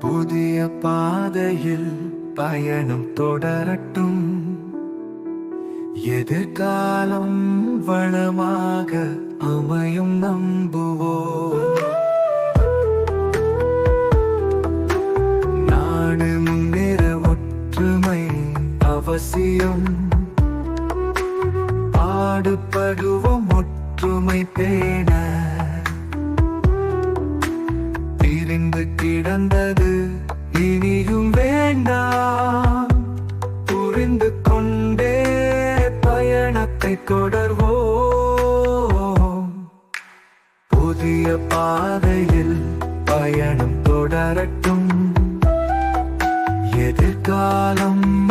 புதிய பாதையில் பயணம் தொடரட்டும். எதிர்காலம் வளமாக அமையும் நம்புவோம். நாடு முன்னேற ஒற்றுமை அவசியம். பாடுபடுவோம். இனியும் வேண்டாம். புரிந்து கொண்டே பயணத்தை தொடர்வோம். புதிய பாதையில் பயணம் தொடரட்டும். எதிர்காலம்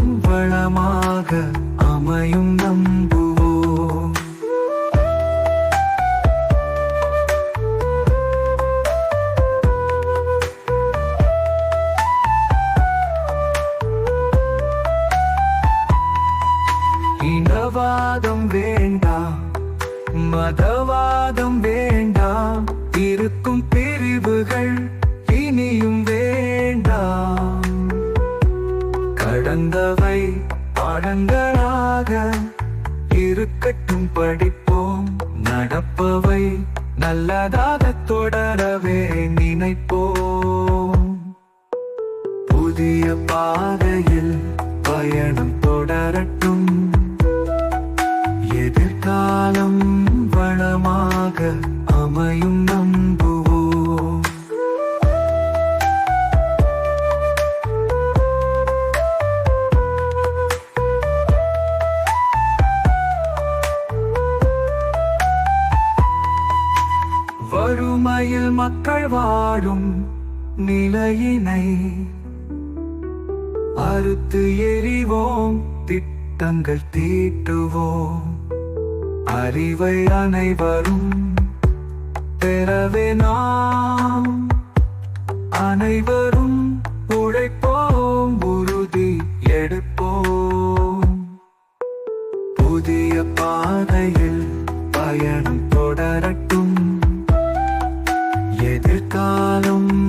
மதவாதம் வேண்டாம் மதவாதம் வேண்டாம். இருக்கும் பிரிவுகள் இனியும் வேண்டாம். கடந்தவை பாடங்களாக இருக்கட்டும் படிப்போம். நடப்பவை நல்லதாக தொடரவே நினைப்போம். புதிய பாதையில் பயணம் தொடரட்டும். காலம் வளமாக அமையும் நம்புவோம். வறுமையில் மக்கள் வாழும் நிலையினை அறுத்து எறிவோம் திட்டங்கள் தீட்டுவோம். அறிவை அனைவரும் பெறவே நாம். அனைவரும் உழைப்போம் உறுதி எடுப்போம். புதிய பாதையில் பயணம் தொடரட்டும். எதிர்காலம்